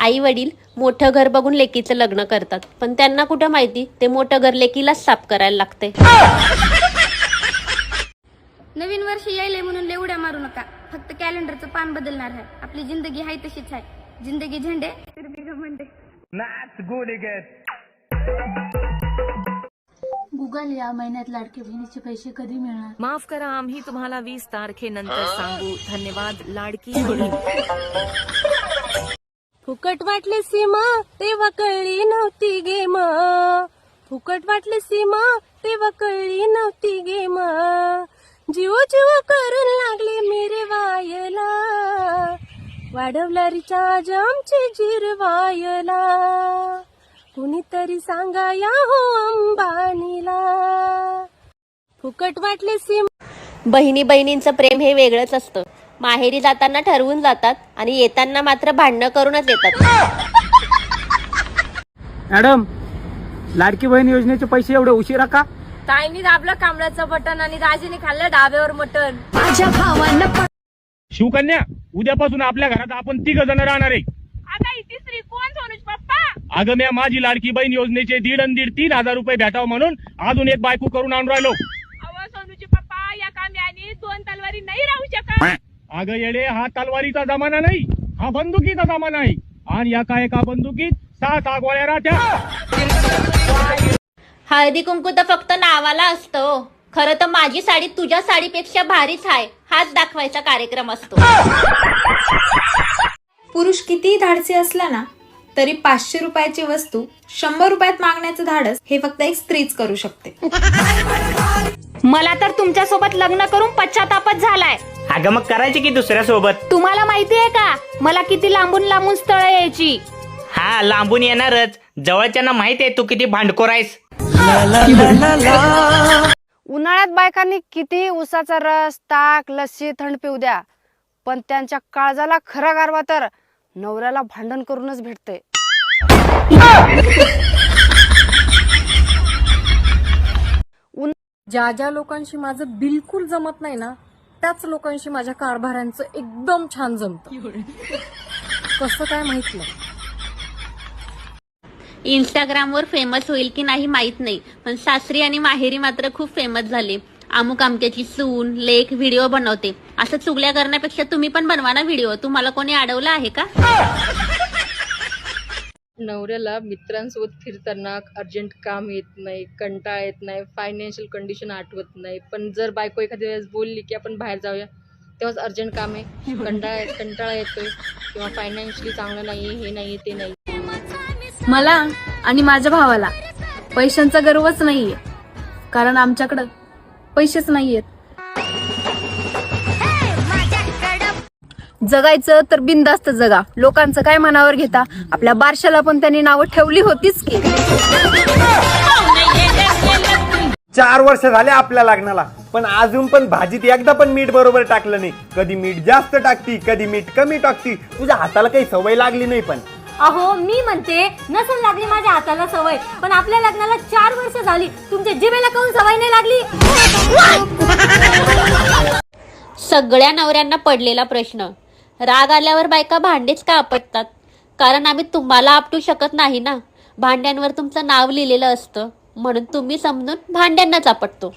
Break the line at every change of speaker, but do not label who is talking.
आई वडील मोठं घर बघून लेकीचं लग्न करतात. पण त्यांना कुठं माहिती? ते मोठं घर लेकीलाच साफ करायला लागते.
नवीन वर्ष यायलंय म्हणून लय उड्या मारू नका. फक्त कॅलेंडरचं पान बदलणार आहे. आपली जिंदगी आहे तशीच आहे. जिंदगी झेंडे.
गुगल या महिन्यात लाडकी बहिणीचे पैसे कधी मिळणार?
माफ करा आम्ही तुम्हाला वीस तारखेनंतर सांगू. धन्यवाद लाडकी बहीण.
फुकट वाटले सीमा तेव्हा कळली नव्हती गेम. फुकट वाटले सीमा तेव्हा कळली नव्हती गेम. जीव जीव करून लागले मेरे वायला. वाढवला रिचार्ज आमची जिरवायला. कुणीतरी सांगा या हो अंबानीला. फुकट वाटले सीमा.
बहिणी बहिणींचं प्रेम हे वेगळंच असतं. माहेरी जाताना ठरवून जातात आणि येताना मात्र भांडणं करूनच येतात
मॅडम लाडकी बहीण योजनेचे पैसे एवढे उशिरा का?
ताईनी दाबलं कांबळ्याचं बटन आणि राजेने खाल्लं डाब्यावर मटण.
शिवकन्या उद्यापासून आपल्या घरात आपण तिघ जण राहणार आहे.
आता ही तिसरी कोण सोनुष पप्पा?
अगं म्या माझी लाडकी बहीण योजनेचे दीड आणि दीड तीन हजार रुपये भेटावं म्हणून अजून एक बायको करून आणून राहिलो.
सोनूचे पप्पा या काम्याने दोन तलवारी नाही राहू शकत.
अगं येडे हा तलवारीचा जमाना नाही हा बंदुकीचा जमाना आहे आणि या काय एका बंदुकीत सहा सहा गोळ्या राहत्या.
हळदी कुंकू तर फक्त नावाला असतं. खरं तर माझी साडी तुझ्या साडीपेक्षा भारीच आहे. हाच दाखवायचा कार्यक्रम असतो.
पुरुष कितीही धाडसी असला ना तरी पाचशे रुपयाची वस्तू शंभर रुपयात मागण्याचं धाडस हे फक्त एक स्त्रीच करू शकते.
मला तर तुमच्यासोबत लग्न करून पश्चातापच झालाय.
अगं मग करायची की दुसऱ्या सोबत
तुम्हाला माहितीये का? मला किती लांबून लांबून स्थळ यायची.
हा लांबून येणारच. जवळच्यांना माहीत आहे तू किती भांडखोर आहेस.
उन्हाळ्यात बायकांनी किती उसाचा रस ताक लस्सी थंड पिऊ द्या पण त्यांच्या काळजाला खरा गारवा तर नवऱ्याला भांडण करूनच भेटते ज्या ज्या लोकांशी माझं बिलकुल जमत नाही ना त्याच लोकांशी माझ्या कारभारांचं एकदम छान जमत. कसं काय माहीत नाही.
इंस्टाग्रामवर फेमस होईल की नाही माहीत नाही पण सासरी आणि माहेरी मात्र खूप फेमस झाले. अमुक अमक्याची सून लेख व्हिडिओ बनवते. असं चुगल्या करण्यापेक्षा तुम्ही पण बनवा ना व्हिडिओ. तुम्हाला कोणी अडवलं आहे का?
नवऱ्याला मित्रांसोबत फिरताना अर्जंट काम येत नाही कंटाळा येत नाही फायनान्शियल कंडिशन आठवत नाही. पण जर बायको एखाद्या वेळेस बोलली की आपण बाहेर जाऊया तेव्हाच अर्जंट काम आहे. कंटाळा कंटाळा येतोय. किंवा फायनान्शियली चांगलं नाही हे नाही ते नाही
मला आणि माझ्या भावाला पैशांचा गर्वच नाहीये. कारण आमच्याकडं पैसेच नाहीयेत. जगायचं तर बिनधास्त जगा. लोकांचं काय मनावर घेता? आपल्या बारशाला पण त्यांनी नावं ठेवली होतीच की.
चार वर्ष झाले आपल्या लग्नाला. पण अजून पण भाजीत एकदा पण मीठ बरोबर टाकलं नाही. कधी मीठ जास्त टाकती कधी मीठ कमी टाकती. तुझ्या हाताला काही सवय लागली नाही पण.
अहो मी म्हणते नसल लागली माझ्या हाताला सवय पण आपल्या लग्नाला चार वर्ष झाली. तुमच्या जिभेला काऊन सवय नाही लागली?
सगळ्या नवऱ्यांना पडलेला प्रश्न. राग आल्यावर बायका भांडेच का आपटतात? कारण आम्ही तुम्हाला आपटू शकत नाही ना. भांड्यांवर तुमचं नाव लिहिलेलं असतं. म्हणून तुम्ही समजून भांड्यांनाच आपटतो.